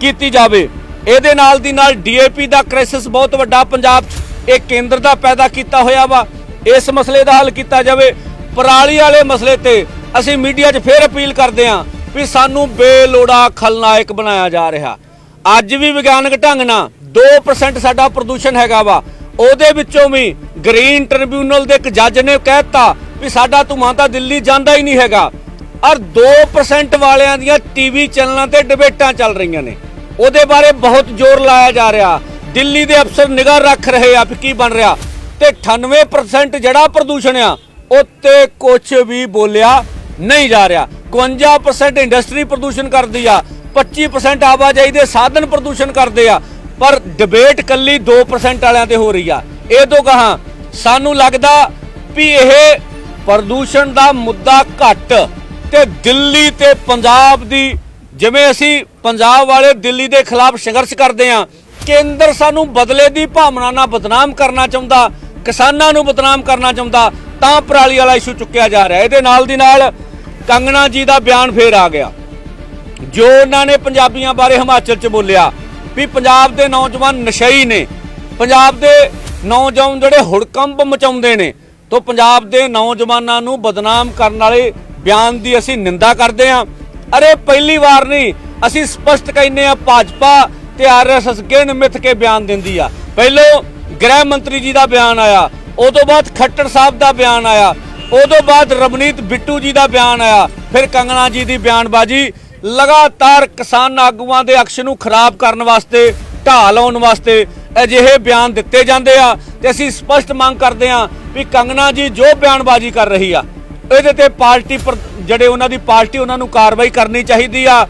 ਕੀਤੀ ਜਾਵੇ। ਇਹਦੇ ਨਾਲ ਦੀ ਨਾਲ ਡੀਏਪੀ ਦਾ ਕ੍ਰਾਈਸਿਸ ਬਹੁਤ ਵੱਡਾ, ਪੰਜਾਬ 'ਚ ਇਹ ਕੇਂਦਰ ਦਾ ਪੈਦਾ ਕੀਤਾ ਹੋਇਆ ਵਾ। ਇਸ ਮਸਲੇ ਦਾ ਹੱਲ ਕੀਤਾ ਜਾਵੇ। ਪਰਾਲੀ ਵਾਲੇ ਮਸਲੇ ਤੇ ਅਸੀਂ ਮੀਡੀਆ 'ਚ ਫੇਰ ਅਪੀਲ ਕਰਦੇ ਹਾਂ ਵੀ ਸਾਨੂੰ ਬੇਲੋੜਾ ਖਲਨਾਇਕ ਬਣਾਇਆ ਜਾ ਰਿਹਾ। ਅੱਜ ਵੀ ਵਿਗਿਆਨਕ ਢੰਗ ਨਾਲ 2% ਸਾਡਾ ਪ੍ਰਦੂਸ਼ਣ ਹੈਗਾ ਵਾ। ਉਹਦੇ ਵਿੱਚੋਂ ਵੀ ਗ੍ਰੀਨ ਟ੍ਰਿਬਿਊਨਲ ਦੇ ਇੱਕ ਜੱਜ ਨੇ ਕਹਿਤਾ ਵੀ ਸਾਡਾ ਧੂਆਂ ਤਾਂ ਦਿੱਲੀ ਜਾਂਦਾ ਹੀ ਨਹੀਂ ਹੈਗਾ। ਔਰ 2% ਵਾਲਿਆਂ ਦੀਆਂ ਟੀਵੀ ਚੈਨਲਾਂ ਤੇ ਡਿਬੇਟਾਂ ਚੱਲ ਰਹੀਆਂ ਨੇ। ਉਹਦੇ ਬਾਰੇ ਬਹੁਤ ਜ਼ੋਰ ਲਾਇਆ ਜਾ ਰਿਹਾ। ਦਿੱਲੀ ਦੇ ਅਫਸਰ ਨਿਗਾਹ ਰੱਖ ਰਹੇ ਆ ਵੀ ਕੀ ਬਣ ਰਿਹਾ। ਤੇ 98% ਜਿਹੜਾ ਪ੍ਰਦੂਸ਼ਣ ਆ ਉੱਤੇ ਕੁਝ ਵੀ ਬੋਲਿਆ ਨਹੀਂ ਜਾ ਰਿਹਾ। 51% ਇੰਡਸਟਰੀ ਪ੍ਰਦੂਸ਼ਣ ਕਰਦੀ ਆ 25% ਆਵਾਜਾਈ ਦੇ ਸਾਧਨ ਪ੍ਰਦੂਸ਼ਣ ਕਰਦੇ ਆ। ਪਰ ਡਿਬੇਟ ਕੱਲੀ 2% ਵਾਲਿਆਂ ਤੇ ਹੋ ਰਹੀ ਆ। ਇਹ ਤੋਂ ਕਹਾ ਸਾਨੂੰ ਲੱਗਦਾ ਵੀ ਇਹ ਪ੍ਰਦੂਸ਼ਣ ਦਾ ਮੁੱਦਾ ਘੱਟ ਤੇ ਦਿੱਲੀ ਤੇ ਪੰਜਾਬ ਦੀ, ਜਿਵੇਂ ਅਸੀਂ ਪੰਜਾਬ ਵਾਲੇ ਦਿੱਲੀ ਦੇ ਖਿਲਾਫ ਸੰਘਰਸ਼ ਕਰਦੇ ਆ ਕੇਂਦਰ ਸਾਨੂੰ ਬਦਲੇ ਦੀ ਭਾਵਨਾ ਨਾਲ ਬਦਨਾਮ ਕਰਨਾ ਚਾਹੁੰਦਾ, ਕਿਸਾਨਾਂ ਨੂੰ ਬਦਨਾਮ ਕਰਨਾ ਚਾਹੁੰਦਾ, ਤਾਂ ਪਰਾਲੀ ਵਾਲਾ ਇਸ਼ੂ ਚੁੱਕਿਆ ਜਾ ਰਿਹਾ। ਇਹਦੇ ਨਾਲ ਦੀ ਨਾਲ ਕੰਗਣਾ ਜੀ ਦਾ ਬਿਆਨ ਫੇਰ ਆ ਗਿਆ। ਜੋ ਉਹਨਾਂ ਨੇ ਪੰਜਾਬੀਆਂ ਬਾਰੇ ਹਿਮਾਚਲ 'ਚ ਬੋਲਿਆ ਵੀ ਪੰਜਾਬ ਦੇ ਨੌਜਵਾਨ ਨਸ਼ਈ ਨੇ। ਪੰਜਾਬ ਦੇ ਨੌਜਵਾਨ ਜਿਹੜੇ ਹੁੜਕੰਪ ਮਚਾਉਂਦੇ ਨੇ ਤੋਂ ਪੰਜਾਬ ਦੇ ਨੌਜਵਾਨਾਂ ਨੂੰ ਬਦਨਾਮ ਕਰਨ ਵਾਲੇ ਬਿਆਨ ਦੀ ਅਸੀਂ ਨਿੰਦਾ ਕਰਦੇ ਹਾਂ। ਅਰੇ ਪਹਿਲੀ ਵਾਰ ਨਹੀਂ, ਅਸੀਂ ਸਪਸ਼ਟ ਕਹਿੰਨੇ ਆ ਭਾਜਪਾ ਤੇ ਆਰਐਸਐਸ ਗਿਣ ਮਿੱਥ ਕੇ ਬਿਆਨ ਦਿੰਦੀ ਆ। ਪਹਿਲੋਂ ਗ੍ਰਹਿ ਮੰਤਰੀ ਜੀ ਦਾ ਬਿਆਨ ਆਇਆ, ਉਦੋਂ ਬਾਅਦ ਖੱਟੜ ਸਾਹਿਬ ਦਾ ਬਿਆਨ ਆਇਆ, ਉਦੋਂ ਬਾਅਦ ਰਵਨੀਤ ਬਿੱਟੂ ਜੀ ਦਾ ਬਿਆਨ ਆਇਆ, ਫਿਰ ਕੰਗਣਾ ਜੀ ਦੀ ਬਿਆਨਬਾਜ਼ੀ, ਲਗਾਤਾਰ ਕਿਸਾਨ ਆਗੂਆਂ ਦੇ ਅਕਸ਼ ਨੂੰ ਖਰਾਬ ਕਰਨ ਵਾਸਤੇ, ਢਾਹ ਲਾਉਣ ਵਾਸਤੇ ਅਜਿਹੇ ਬਿਆਨ ਦਿੱਤੇ ਜਾਂਦੇ ਆ ਤੇ ਅਸੀਂ ਸਪਸ਼ਟ ਮੰਗ ਕਰਦੇ ਆ ਵੀ ਕੰਗਨਾ ਜੀ ਜੋ ਬਿਆਨਬਾਜ਼ੀ ਕਰ ਰਹੀ ਆ, ਇਹਦੇ ਤੇ ਪਾਰਟੀ ਪਰ, ਜਿਹੜੇ ਉਹਨਾਂ ਦੀ ਪਾਰਟੀ ਉਹਨਾਂ ਨੂੰ ਕਾਰਵਾਈ ਕਰਨੀ ਚਾਹੀਦੀ ਆ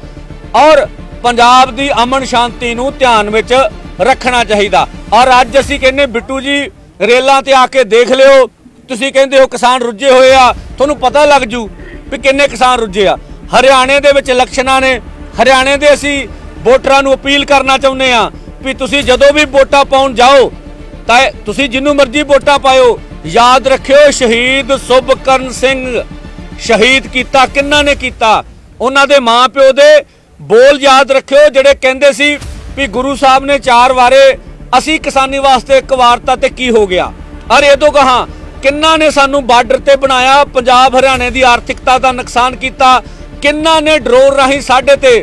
ਔਰ ਪੰਜਾਬ ਦੀ ਅਮਨ ਸ਼ਾਂਤੀ ਨੂੰ ਧਿਆਨ ਵਿੱਚ ਰੱਖਣਾ ਚਾਹੀਦਾ। ਔਰ ਅੱਜ ਅਸੀਂ ਕਹਿੰਨੇ ਬਿੱਟੂ ਜੀ, ਰੇਲਾਂ ਤੇ ਆ ਕੇ ਦੇਖ ਲਿਓ। ਤੁਸੀਂ ਕਹਿੰਦੇ ਹੋ ਕਿਸਾਨ ਰੁੱਝੇ ਹੋਏ ਆ, ਤੁਹਾਨੂੰ ਪਤਾ ਲੱਗ ਜੂ ਵੀ ਕਿੰਨੇ ਕਿਸਾਨ ਰੁੱਝੇ ਆ। ਹਰਿਆਣੇ ਦੇ ਵਿੱਚ ਇਲੈਕਸ਼ਨਾਂ ਨੇ, ਹਰਿਆਣੇ ਦੇ ਅਸੀਂ ਵੋਟਰਾਂ ਨੂੰ ਅਪੀਲ ਕਰਨਾ ਚਾਹੁੰਦੇ ਆ ਵੀ ਤੁਸੀਂ ਜਦੋਂ ਵੀ ਵੋਟਾਂ ਪਾਉਣ ਜਾਓ, ਤਾਂ ਤੁਸੀਂ ਜਿੰਨੂੰ ਮਰਜ਼ੀ ਵੋਟਾਂ ਪਾਇਓ ਯਾਦ ਰੱਖਿਓ ਸ਼ਹੀਦ ਸੁਭਕਰਨ ਸਿੰਘ। ਸ਼ਹੀਦ ਕੀਤਾ ਕਿੰਨਾ ਨੇ ਕੀਤਾ? ਉਹਨਾਂ ਦੇ ਮਾਪਿਓ ਦੇ ਬੋਲ ਯਾਦ ਰੱਖਿਓ ਜਿਹੜੇ ਕਹਿੰਦੇ ਸੀ ਵੀ ਗੁਰੂ ਸਾਹਿਬ ਨੇ ਚਾਰ ਵਾਰੇ ਅਸੀਂ ਕਿਸਾਨੀ ਵਾਸਤੇ ਇੱਕ ਵਾਰਤਾ ਤੇ ਕੀ ਹੋ ਗਿਆ? ਅਰੇ ਇਹ ਤੋਂ ਕਹਾ? ਕਿੰਨਾ ਨੇ ਸਾਨੂੰ ਬਾਰਡਰ ਤੇ ਬਣਾਇਆ? ਪੰਜਾਬ ਹਰਿਆਣੇ ਦੀ ਆਰਥਿਕਤਾ ਦਾ ਨੁਕਸਾਨ ਕੀਤਾ। ਕਿੰਨਾ ਨੇ ਡਰੋਰ ਰਾਹੀਂ ਸਾਡੇ ਤੇ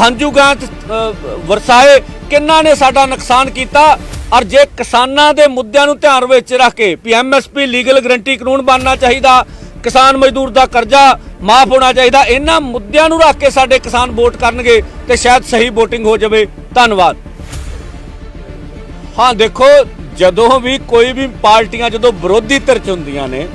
ਹੰਝੂ ਗਾਂ ਚ, ਵਰਸਾਏ? ਕਿੰਨਾ ਨੇ ਸਾਡਾ ਨੁਕਸਾਨ ਕੀਤਾ? ਔਰ ਜੇ ਕਿਸਾਨਾਂ ਦੇ ਮੁੱਦਿਆਂ ਨੂੰ ਧਿਆਨ ਵਿੱਚ ਰੱਖ ਕੇ ਵੀ ਐਮਐਸਪੀ ਲੀਗਲ ਗਰੰਟੀ ਕਾਨੂੰਨ ਬਣਨਾ ਚਾਹੀਦਾ, ਕਿਸਾਨ ਮਜ਼ਦੂਰ ਦਾ ਕਰਜ਼ਾ ਮਾਫ ਹੋਣਾ ਚਾਹੀਦਾ, ਇਹਨਾਂ ਮੁੱਦਿਆਂ ਨੂੰ ਰੱਖ ਕੇ ਸਾਡੇ ਕਿਸਾਨ ਵੋਟ ਕਰਨਗੇ ਤੇ ਸ਼ਾਇਦ ਸਹੀ VOTING ਹੋ ਜਾਵੇ। ਧੰਨਵਾਦ। ਹਾਂ, ਦੇਖੋ, ਜਦੋਂ ਵੀ ਕੋਈ ਵੀ ਪਾਰਟੀਆਂ ਜਦੋਂ ਵਿਰੋਧੀ ਧਿਰ ਚ ਹੁੰਦੀਆਂ ਨੇ,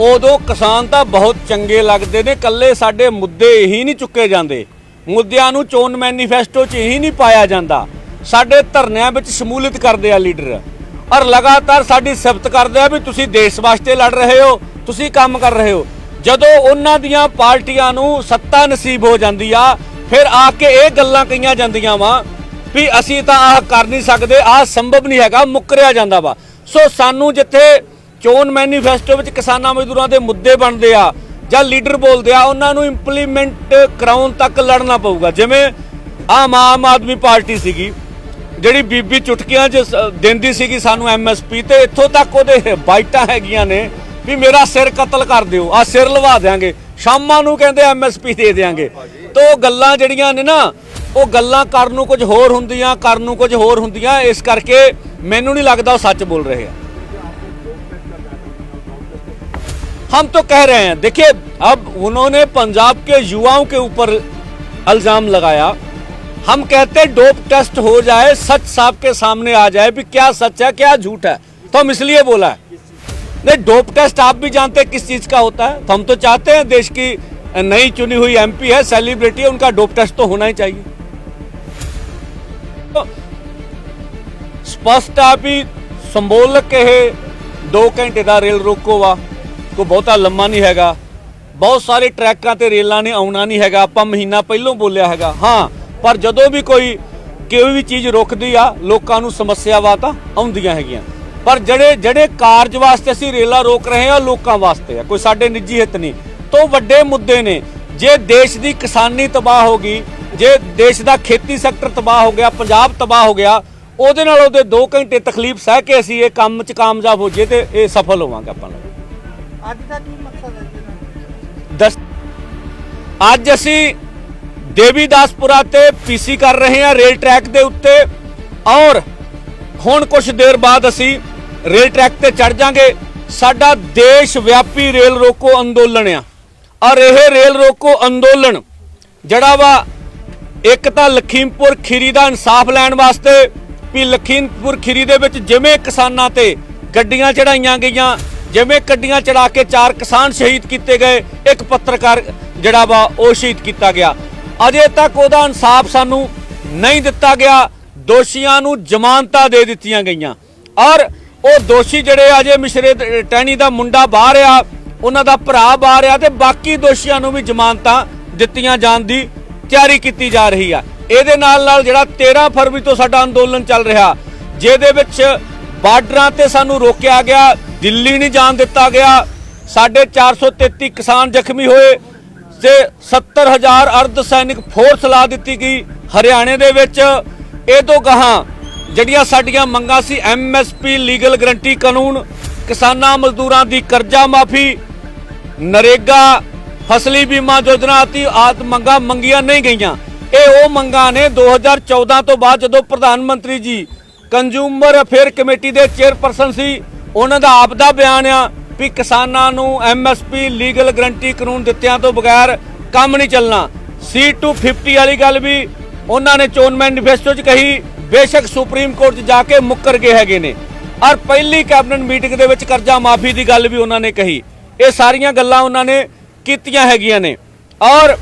ਉਦੋਂ ਕਿਸਾਨ ਤਾਂ ਬਹੁਤ ਚੰਗੇ ਲੱਗਦੇ ਨੇ ਕੱਲੇ ਸਾਡੇ ਮੁੱਦੇ ਹੀ ਨਹੀਂ ਚੁੱਕੇ ਜਾਂਦੇ। ਮੁੱਦਿਆਂ ਨੂੰ ਚੋਣ ਮੈਨੀਫੈਸਟੋ 'ਚ ਹੀ ਨਹੀਂ ਪਾਇਆ ਜਾਂਦਾ। ਸਾਡੇ ਧਰਨਿਆਂ ਵਿੱਚ ਸ਼ਮੂਲੀਅਤ ਕਰਦੇ ਆ ਲੀਡਰ। ਔਰ ਲਗਾਤਾਰ ਸਾਡੀ ਸਿਫਤ ਕਰਦੇ ਆ ਵੀ ਤੁਸੀਂ ਦੇਸ਼ ਵਾਸਤੇ ਲੜ ਰਹੇ ਹੋ, ਤੁਸੀਂ ਕੰਮ ਕਰ ਰਹੇ ਹੋ। ਜਦੋਂ ਉਹਨਾਂ ਦੀਆਂ ਪਾਰਟੀਆਂ ਨੂੰ ਸੱਤਾ ਨਸੀਬ ਹੋ ਜਾਂਦੀ ਆ, ਫਿਰ ਆ ਕੇ ਇਹ ਗੱਲਾਂ ਕਹੀਆਂ ਜਾਂਦੀਆਂ ਵਾ ਵੀ ਅਸੀਂ ਤਾਂ ਆਹ ਕਰ ਨਹੀਂ ਸਕਦੇ, ਆਹ ਸੰਭਵ ਨਹੀਂ ਹੈਗਾ, ਮੁੱਕਰਿਆ ਜਾਂਦਾ ਵਾ। ਸੋ ਸਾਨੂੰ ਜਿੱਥੇ ਚੋਣ ਮੈਨੀਫੈਸਟੋ ਵਿੱਚ ਕਿਸਾਨਾਂ ਮਜ਼ਦੂਰਾਂ ਦੇ ਮੁੱਦੇ ਬਣਦੇ ਆ ਜਾਂ ਲੀਡਰ ਬੋਲਦੇ ਆ, ਉਹਨਾਂ ਨੂੰ ਇੰਪਲੀਮੈਂਟ ਕਰਾਉਣ ਤੱਕ ਲੜਨਾ ਪਊਗਾ। ਜਿਵੇਂ ਆਮ ਆਮ ਆਦਮੀ ਪਾਰਟੀ ਸੀਗੀ, ਜਿਹੜੀ ਬੀਬੀ ਚੁਟਕੀਆਂ 'ਚ ਦਿੰਦੀ ਸੀਗੀ ਸਾਨੂੰ ਐਮਐਸਪੀ ਤੇ, ਇੱਥੋਂ ਤੱਕ ਉਹਦੇ ਬਾਈਟਾਂ ਹੈਗੀਆਂ ਨੇ ਵੀ ਮੇਰਾ ਸਿਰ ਕਤਲ ਕਰ ਦਿਓ ਆ ਸਿਰ ਲਵਾ ਦੇਾਂਗੇ ਸ਼ਾਮਾਂ ਨੂੰ ਕਹਿੰਦੇ ਐਮਐਸਪੀ ਦੇ ਦੇਾਂਗੇ ਤੋ ਗੱਲਾਂ ਜਿਹੜੀਆਂ ਨੇ ਨਾ, ਉਹ ਗੱਲਾਂ ਕਰਨ ਨੂੰ ਕੁਝ ਹੋਰ ਹੁੰਦੀਆਂ, ਕਰਨ ਨੂੰ ਕੁਝ ਹੋਰ ਹੁੰਦੀਆਂ, ਇਸ ਕਰਕੇ ਮੈਨੂੰ ਨਹੀਂ ਲੱਗਦਾ ਉਹ ਸੱਚ ਬੋਲ ਰਹੇ ਆ। हम तो कह रहे हैं, देखिए, अब उन्होंने पंजाब के युवाओं के ऊपर अल्जाम लगाया। हम कहते डोप टेस्ट हो जाए, सच साहब के सामने आ जाए भी क्या सच है, क्या झूठ है। तो हम इसलिए बोला है। नहीं, डोप टेस्ट आप भी जानते हैं किस चीज़ का होता है। तो हम तो चाहते हैं देश की नई चुनी हुई एमपी है सेलिब्रिटी है, उनका डोप टेस्ट तो होना ही चाहिए। तो स्पष्ट आप ही संबोलक के दो घंटे का रेल रोको वा ਕੋਈ ਬਹੁਤਾ ਲੰਮਾ ਨਹੀਂ ਹੈਗਾ। ਬਹੁਤ ਸਾਰੇ ਟਰੈਕਾਂ ਤੇ ਰੇਲਾਂ ਨੇ ਆਉਣਾ ਨਹੀਂ ਹੈਗਾ। ਆਪਾਂ ਮਹੀਨਾ ਪਹਿਲਾਂ ਬੋਲਿਆ ਹੈਗਾ। ਹਾਂ, ਪਰ ਜਦੋਂ ਵੀ ਕੋਈ ਕੋਈ ਵੀ ਚੀਜ਼ ਰੁਕਦੀ ਆ, ਲੋਕਾਂ ਨੂੰ ਸਮੱਸਿਆਵਾਂ ਤਾਂ ਆਉਂਦੀਆਂ ਹੈਗੀਆਂ। ਪਰ ਜਿਹੜੇ ਜਿਹੜੇ ਕਾਰਜ ਵਾਸਤੇ ਅਸੀਂ ਰੇਲਾਂ ਰੋਕ ਰਹੇ ਹਾਂ ਲੋਕਾਂ ਵਾਸਤੇ ਆ, ਕੋਈ ਸਾਡੇ ਨਿੱਜੀ ਹਿੱਤ ਨਹੀਂ। ਤੋਂ ਵੱਡੇ ਮੁੱਦੇ ਨੇ। ਜੇ ਦੇਸ਼ ਦੀ ਕਿਸਾਨੀ ਤਬਾਹ ਹੋ ਗਈ, ਜੇ ਦੇਸ਼ ਦਾ ਖੇਤੀ ਸੈਕਟਰ ਤਬਾਹ ਹੋ ਗਿਆ, ਪੰਜਾਬ ਤਬਾਹ ਹੋ ਗਿਆ, ਉਹਦੇ ਨਾਲ ਉਹਦੇ 2 ਘੰਟੇ ਤਕਲੀਫ ਸਹਿ ਕੇ ਅਸੀਂ ਇਹ ਕੰਮ 'ਚ ਕਾਮਯਾਬ ਹੋ ਜੇ ਤੇ ਇਹ ਸਫਲ ਹੋਵਾਂਗੇ ਆਪਾਂ। ਲੋਕ ਅੱਜ ਦਾ ਕੀ ਮਕਸਦ ਹੈ ਜੀ ਦਸ ਅੱਜ ਅਸੀਂ ਦੇਵੀਦਾਸਪੁਰਾ ਤੇ ਪੀਸੀ ਕਰ ਰਹੇ ਹਾਂ ਰੇਲ ਟਰੈਕ ਦੇ ਉੱਤੇ ਔਰ ਹੁਣ ਕੁਝ ਦੇਰ ਬਾਅਦ ਅਸੀਂ ਰੇਲ ਟਰੈਕ ਤੇ ਚੜ ਜਾਾਂਗੇ ਸਾਡਾ ਦੇਸ਼ ਵਿਆਪੀ ਰੇਲ ਰੋਕੋ ਅੰਦੋਲਨ ਆ। ਔਰ ਇਹ ਰੇਲ ਰੋਕੋ ਅੰਦੋਲਨ ਜਿਹੜਾ ਵਾ ਇੱਕ ਤਾਂ ਲਖੀਮਪੁਰ ਖੀਰੀ ਦਾ ਇਨਸਾਫ ਲੈਣ ਵਾਸਤੇ ਵੀ ਲਖੀਮਪੁਰ ਖੀਰੀ ਦੇ ਵਿੱਚ ਜਿਵੇਂ ਕਿਸਾਨਾਂ ਤੇ ਗੱਡੀਆਂ ਚੜਾਈਆਂ ਗਈਆਂ ਜਿਵੇਂ ਗੱਡੀਆਂ ਚੜਾ ਕੇ ਚਾਰ ਕਿਸਾਨ ਸ਼ਹੀਦ ਕੀਤੇ ਗਏ, ਇੱਕ ਪੱਤਰਕਾਰ ਜਿਹੜਾ ਵਾ ਉਹ ਸ਼ਹੀਦ ਕੀਤਾ ਗਿਆ। ਅਜੇ ਤੱਕ ਉਹਦਾ ਇਨਸਾਫ ਸਾਨੂੰ ਨਹੀਂ ਦਿੱਤਾ ਗਿਆ। ਦੋਸ਼ੀਆਂ ਨੂੰ ਜ਼ਮਾਨਤਾਂ ਦੇ ਦਿੱਤੀਆਂ ਗਈਆਂ। ਔਰ ਉਹ ਦੋਸ਼ੀ ਜਿਹੜੇ ਅਜੇ ਮਿਸ਼ਰੇ ਦ- ਟਹਿਣੀ ਦਾ ਮੁੰਡਾ ਬਾਹਰ ਆ, ਉਹਨਾਂ ਦਾ ਭਰਾ ਬਾਹਰ ਆ ਤੇ ਬਾਕੀ ਦੋਸ਼ੀਆਂ ਨੂੰ ਵੀ ਜ਼ਮਾਨਤਾਂ ਦਿੱਤੀਆਂ ਜਾਣ ਦੀ ਤਿਆਰੀ ਕੀਤੀ ਜਾ ਰਹੀ ਆ। ਇਹਦੇ ਨਾਲ ਨਾਲ ਜਿਹੜਾ 13 ਫਰਵਰੀ ਤੋਂ ਸਾਡਾ ਅੰਦੋਲਨ ਚੱਲ ਰਿਹਾ, ਜਿਹਦੇ ਵਿੱਚ ਬਾਰਡਰਾਂ ਤੇ ਸਾਨੂੰ ਰੋਕਿਆ ਗਿਆ। ਦਿੱਲੀ ਨਹੀਂ ਜਾਣ ਦਿੱਤਾ ਗਿਆ। ਸਾਡੇ 433 ਕਿਸਾਨ ਜ਼ਖਮੀ ਹੋਏ ਤੇ 70000 ਅਰਧ ਸੈਨਿਕ ਫੋਰਸ ਲਾ ਦਿੱਤੀ ਗਈ ਹਰਿਆਣੇ ਦੇ ਵਿੱਚ। ਇਹ ਤੋਂ ਗਾਹਾਂ ਜਿਹੜੀਆਂ ਸਾਡੀਆਂ ਮੰਗਾਂ ਸੀ ਐਮਐਸਪੀ ਲੀਗਲ ਗਰੰਟੀ ਕਾਨੂੰਨ, ਕਿਸਾਨਾਂ ਮਜ਼ਦੂਰਾਂ ਦੀ ਕਰਜ਼ਾ ਮਾਫੀ, ਨਰੇਗਾ, ਫਸਲੀ ਬੀਮਾ ਯੋਜਨਾ ਅਤੇ ਆਦ ਮੰਗਾਂ ਮੰਗੀਆਂ ਨਹੀਂ ਗਈਆਂ। ਇਹ ਉਹ ਮੰਗਾਂ ਨੇ 2014 ਤੋਂ ਬਾਅਦ ਜਦੋਂ ਪ੍ਰਧਾਨ ਮੰਤਰੀ ਜੀ ਕੰਜ਼ਿਊਮਰ ਅਫੇਅਰ ਕਮੇਟੀ ਦੇ ਚੇਅਰਪਰਸਨ ਸੀ ਉਹਨਾਂ ਦਾ ਆਪ ਦਾ ਬਿਆਨ ਆ ਵੀ ਕਿਸਾਨਾਂ ਨੂੰ ਐਮਐਸਪੀ ਲੀਗਲ ਗਰੰਟੀ ਕਾਨੂੰਨ ਦਿੱਤਿਆਂ ਤੋਂ ਬਗੈਰ ਕੰਮ ਨਹੀਂ ਚੱਲਣਾ। C250 ਵਾਲੀ ਗੱਲ ਵੀ ਉਹਨਾਂ ਨੇ ਚੋਣ ਮੈਨੀਫੈਸਟੋ 'ਚ ਕਹੀ, ਬੇਸ਼ੱਕ ਸੁਪਰੀਮ ਕੋਰਟ 'ਚ ਜਾ ਕੇ ਮੁੱਕਰ ਗਏ ਹੈਗੇ ਨੇ। ਔਰ ਪਹਿਲੀ ਕੈਬਨਿਟ ਮੀਟਿੰਗ ਦੇ ਵਿੱਚ ਕਰਜ਼ਾ ਮਾਫੀ ਦੀ ਗੱਲ ਵੀ ਉਹਨਾਂ ਨੇ ਕਹੀ। ਇਹ ਸਾਰੀਆਂ ਗੱਲਾਂ ਉਹਨਾਂ ਨੇ ਕੀਤੀਆਂ ਹੈਗੀਆਂ ਨੇ। ਔਰ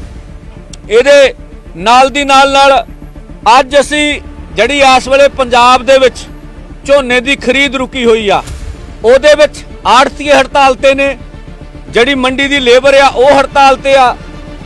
ਇਹਦੇ ਨਾਲ ਦੀ ਨਾਲ ਨਾਲ ਅੱਜ ਅਸੀਂ ਜਿਹੜੀ ਇਸ ਵੇਲੇ ਪੰਜਾਬ ਦੇ ਵਿੱਚ ਝੋਨੇ ਦੀ ਖਰੀਦ ਰੁਕੀ ਹੋਈ ਆ ਉਹਦੇ ਵਿੱਚ ਆੜਤੀਏ ਹੜਤਾਲ ਤੇ ਨੇ, ਜਿਹੜੀ ਮੰਡੀ ਦੀ ਲੇਬਰ ਆ, ਉਹ ਹੜਤਾਲ ਤੇ ਆ,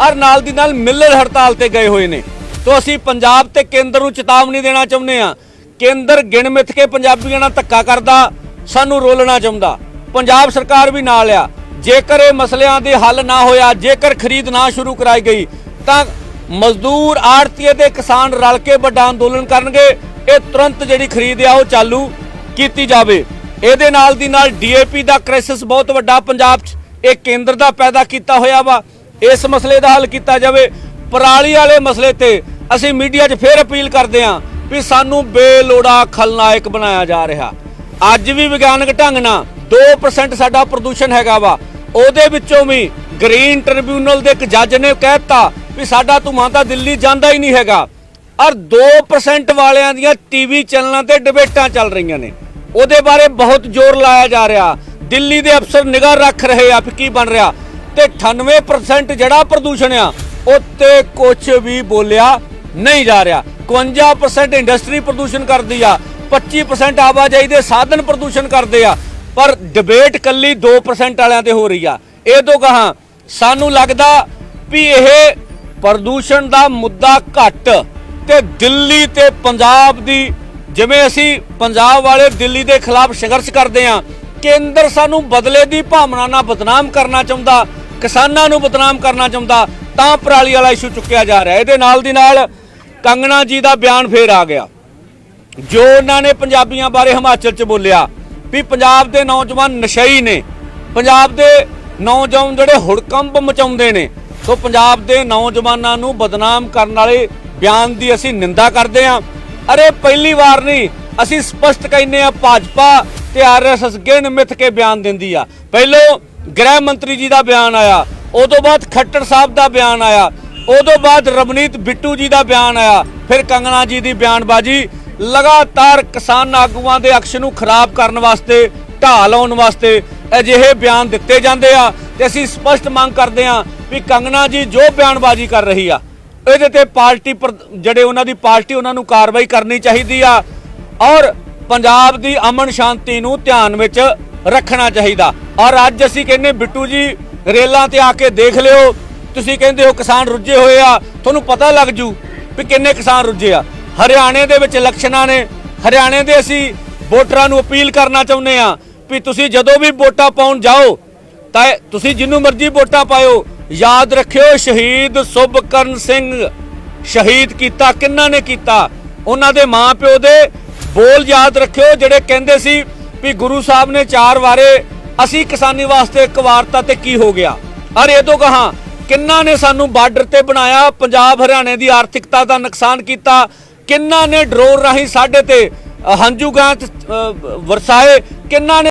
ਔਰ ਨਾਲ ਦੀ ਨਾਲ ਮਿੱਲਰ ਹੜਤਾਲ ਤੇ ਗਏ ਹੋਏ ਨੇ। ਤੋਂ ਅਸੀਂ ਪੰਜਾਬ ਤੇ ਕੇਂਦਰ ਨੂੰ ਚੇਤਾਵਨੀ ਦੇਣਾ ਚਾਹੁੰਦੇ ਆ ਕੇਂਦਰ ਗਿਣ ਮਿੱਥ ਕੇ ਪੰਜਾਬੀਆਂ ਨਾਲ ਧੱਕਾ ਕਰਦਾ, ਸਾਨੂੰ ਰੋਲਣਾ ਚਾਹੁੰਦਾ। ਪੰਜਾਬ ਸਰਕਾਰ ਵੀ ਨਾਲ ਆ। ਜੇਕਰ ਇਹ ਮਸਲਿਆਂ ਦੇ ਹੱਲ ਨਾ ਹੋਇਆ, ਜੇਕਰ ਖਰੀਦ ਨਾ ਸ਼ੁਰੂ ਕਰਾਈ ਗਈ, ਤਾਂ ਮਜ਼ਦੂਰ ਆੜਤੀਏ ਤੇ ਕਿਸਾਨ ਰਲ ਕੇ ਵੱਡਾ ਅੰਦੋਲਨ ਕਰਨਗੇ। ਇਹ ਤੁਰੰਤ ਜਿਹੜੀ ਖਰੀਦ ਆ, ਉਹ ਚਾਲੂ ਕੀਤੀ ਜਾਵੇ। ਇਹਦੇ ਨਾਲ ਦੀ ਨਾਲ ਡੀਏਪੀ ਦਾ ਕ੍ਰਾਈਸਿਸ ਬਹੁਤ ਵੱਡਾ ਪੰਜਾਬ 'ਚ ਇਹ ਕੇਂਦਰ ਦਾ ਪੈਦਾ ਕੀਤਾ ਹੋਇਆ ਵਾ। ਇਸ ਮਸਲੇ ਦਾ ਹੱਲ ਕੀਤਾ ਜਾਵੇ। ਪਰਾਲੀ ਵਾਲੇ ਮਸਲੇ ਤੇ ਅਸੀਂ ਮੀਡੀਆ 'ਚ ਫੇਰ ਅਪੀਲ ਕਰਦੇ ਹਾਂ ਵੀ ਸਾਨੂੰ ਬੇਲੋੜਾ ਖਲਨਾਇਕ ਬਣਾਇਆ ਜਾ ਰਿਹਾ। ਅੱਜ ਵੀ ਵਿਗਿਆਨਕ ਢੰਗ ਨਾਲ 2% ਸਾਡਾ ਪ੍ਰਦੂਸ਼ਣ ਹੈਗਾ ਵਾ। ਉਹਦੇ ਵਿੱਚੋਂ ਵੀ ਗ੍ਰੀਨ ਟ੍ਰਿਬਿਊਨਲ ਦੇ ਇੱਕ ਜੱਜ ਨੇ ਕਹਿਤਾ ਵੀ ਸਾਡਾ ਧੂੰਆਂ ਤਾਂ ਦਿੱਲੀ ਜਾਂਦਾ ਹੀ ਨਹੀਂ ਹੈਗਾ। ਔਰ 2% ਵਾਲਿਆਂ ਦੀਆਂ ਟੀਵੀ ਚੈਨਲਾਂ ਤੇ ਡਿਬੇਟਾਂ ਚੱਲ ਰਹੀਆਂ ਨੇ। ਉਹਦੇ ਬਾਰੇ ਬਹੁਤ ਜ਼ੋਰ ਲਾਇਆ ਜਾ ਰਿਹਾ। ਦਿੱਲੀ ਦੇ ਅਫਸਰ ਨਿਗਾਹ ਰੱਖ ਰਹੇ ਆ ਵੀ ਕੀ ਬਣ ਰਿਹਾ। ਤੇ 98% ਜਿਹੜਾ ਪ੍ਰਦੂਸ਼ਣ ਆ, ਉੱਤੇ ਕੁਝ ਵੀ ਬੋਲਿਆ ਨਹੀਂ ਜਾ ਰਿਹਾ। 51% ਇੰਡਸਟਰੀ ਪ੍ਰਦੂਸ਼ਣ ਕਰਦੀ ਆ 25% ਆਵਾਜਾਈ ਦੇ ਸਾਧਨ ਪ੍ਰਦੂਸ਼ਣ ਕਰਦੇ ਆ। ਪਰ ਡਿਬੇਟ ਕੱਲੀ 2% ਵਾਲਿਆਂ ਤੇ ਹੋ ਰਹੀ ਆ। ਇਹ ਤੋਂ ਕਹਾ ਸਾਨੂੰ ਲੱਗਦਾ ਵੀ ਇਹ ਪ੍ਰਦੂਸ਼ਣ ਦਾ ਮੁੱਦਾ ਘੱਟ ਤੇ ਦਿੱਲੀ ਤੇ ਪੰਜਾਬ ਦੀ ਜਿਵੇਂ ਅਸੀਂ ਪੰਜਾਬ ਵਾਲੇ ਦਿੱਲੀ ਦੇ ਖਿਲਾਫ ਸੰਘਰਸ਼ ਕਰਦੇ ਆ ਕੇਂਦਰ ਸਾਨੂੰ ਬਦਲੇ ਦੀ ਭਾਵਨਾ ਨਾਲ ਬਦਨਾਮ ਕਰਨਾ ਚਾਹੁੰਦਾ, ਕਿਸਾਨਾਂ ਨੂੰ ਬਦਨਾਮ ਕਰਨਾ ਚਾਹੁੰਦਾ, ਤਾਂ ਪਰਾਲੀ ਵਾਲਾ ਇਸ਼ੂ ਚੁੱਕਿਆ ਜਾ ਰਿਹਾ। ਇਹਦੇ ਨਾਲ ਦੀ ਨਾਲ ਕੰਗਣਾ ਜੀ ਦਾ ਬਿਆਨ ਫੇਰ ਆ ਗਿਆ। ਜੋ ਉਹਨਾਂ ਨੇ ਪੰਜਾਬੀਆਂ ਬਾਰੇ ਹਿਮਾਚਲ 'ਚ ਬੋਲਿਆ ਵੀ ਪੰਜਾਬ ਦੇ ਨੌਜਵਾਨ ਨਸ਼ਈ ਨੇ। ਪੰਜਾਬ ਦੇ ਨੌਜਵਾਨ ਜਿਹੜੇ ਹੁੜਕੰਪ ਮਚਾਉਂਦੇ ਨੇ, ਸੋ ਪੰਜਾਬ ਦੇ ਨੌਜਵਾਨਾਂ ਨੂੰ ਬਦਨਾਮ ਕਰਨ ਵਾਲੇ ਬਿਆਨ ਦੀ ਅਸੀਂ ਨਿੰਦਾ ਕਰਦੇ ਹਾਂ। ਅਰੇ ਪਹਿਲੀ ਵਾਰ ਨਹੀਂ, ਅਸੀਂ ਸਪਸ਼ਟ ਕਹਿੰਨੇ ਆ ਭਾਜਪਾ ਤੇ ਆਰਐਸਐਸ ਗਿਣ ਮਿੱਥ ਕੇ ਬਿਆਨ ਦਿੰਦੀ ਆ। ਪਹਿਲੋਂ ਗ੍ਰਹਿ ਮੰਤਰੀ ਜੀ ਦਾ ਬਿਆਨ ਆਇਆ, ਉਦੋਂ ਬਾਅਦ ਖੱਟੜ ਸਾਹਿਬ ਦਾ ਬਿਆਨ ਆਇਆ, ਉਦੋਂ ਬਾਅਦ ਰਵਨੀਤ ਬਿੱਟੂ ਜੀ ਦਾ ਬਿਆਨ ਆਇਆ, ਫਿਰ ਕੰਗਣਾ ਜੀ ਦੀ ਬਿਆਨਬਾਜ਼ੀ, ਲਗਾਤਾਰ ਕਿਸਾਨ ਆਗੂਆਂ ਦੇ ਅਕਸ਼ ਨੂੰ ਖਰਾਬ ਕਰਨ ਵਾਸਤੇ ਢਾਹ ਲਾਉਣ ਵਾਸਤੇ ਅਜਿਹੇ ਬਿਆਨ ਦਿੱਤੇ ਜਾਂਦੇ ਆ ਤੇ ਅਸੀਂ ਸਪਸ਼ਟ ਮੰਗ ਕਰਦੇ ਆ ਵੀ ਕੰਗਣਾ ਜੀ ਜੋ ਬਿਆਨਬਾਜ਼ੀ ਕਰ ਰਹੀ ਆ ਇਹਦੇ ਤੇ ਪਾਰਟੀ ਪਰ- ਜਿਹੜੇ ਉਹਨਾਂ ਦੀ ਪਾਰਟੀ ਉਹਨਾਂ ਨੂੰ ਕਾਰਵਾਈ ਕਰਨੀ ਚਾਹੀਦੀ ਆ ਔਰ ਪੰਜਾਬ ਦੀ ਅਮਨ ਸ਼ਾਂਤੀ ਨੂੰ ਧਿਆਨ ਵਿੱਚ ਰੱਖਣਾ ਚਾਹੀਦਾ। ਔਰ ਅੱਜ ਅਸੀਂ ਕਹਿੰਨੇ ਬਿੱਟੂ ਜੀ, ਰੇਲਾਂ ਤੇ ਆ ਕੇ ਦੇਖ ਲਿਓ। ਤੁਸੀਂ ਕਹਿੰਦੇ ਹੋ ਕਿਸਾਨ ਰੁੱਝੇ ਹੋਏ ਆ। ਤੁਹਾਨੂੰ ਪਤਾ ਲੱਗ ਜੂ ਵੀ ਕਿੰਨੇ ਕਿਸਾਨ ਰੁੱਝੇ ਆ। ਹਰਿਆਣੇ ਦੇ ਵਿੱਚ ਇਲੈਕਸ਼ਨਾਂ ਨੇ। ਹਰਿਆਣੇ ਦੇ ਅਸੀਂ ਵੋਟਰਾਂ ਨੂੰ ਅਪੀਲ ਕਰਨਾ ਚਾਹੁੰਦੇ ਆ ਵੀ ਤੁਸੀਂ ਜਦੋਂ ਵੀ ਵੋਟਾਂ ਪਾਉਣ ਜਾਓ, ਤਾਂ ਤੁਸੀਂ ਜਿੰਨੂੰ ਮਰਜ਼ੀ ਵੋਟਾਂ ਪਾਇਓ ਯਾਦ ਰੱਖਿਓ ਸ਼ਹੀਦ ਸੁਭਕਰਨ ਸਿੰਘ। ਸ਼ਹੀਦ ਕੀਤਾ ਕਿੰਨਾ ਨੇ ਕੀਤਾ? ਉਹਨਾਂ ਦੇ ਮਾਪਿਓ ਦੇ ਬੋਲ ਯਾਦ ਰੱਖਿਓ ਜਿਹੜੇ ਕਹਿੰਦੇ ਸੀ ਵੀ ਗੁਰੂ ਸਾਹਿਬ ਨੇ ਚਾਰ ਵਾਰੇ ਅਸੀਂ ਕਿਸਾਨੀ ਵਾਸਤੇ ਇੱਕ ਵਾਰਤਾ ਤੇ ਕੀ ਹੋ ਗਿਆ। ਅਰ ਇਹ ਤੋਂ ਕਹਾ ਕਿੰਨਾ ਨੇ ਸਾਨੂੰ ਬਾਰਡਰ ਤੇ ਬਣਾਇਆ ਪੰਜਾਬ ਹਰਿਆਣੇ ਦੀ ਆਰਥਿਕਤਾ ਦਾ ਨੁਕਸਾਨ ਕੀਤਾ ਕਿੰਨਾ ਨੇ ਡਰੋਨ ਰਾਹੀਂ ਸਾਡੇ ਤੇ ਹੰਝੂ ਗਾਂ ਚ, ਵਰਸਾਏ ਕਿੰਨਾ ਨੇ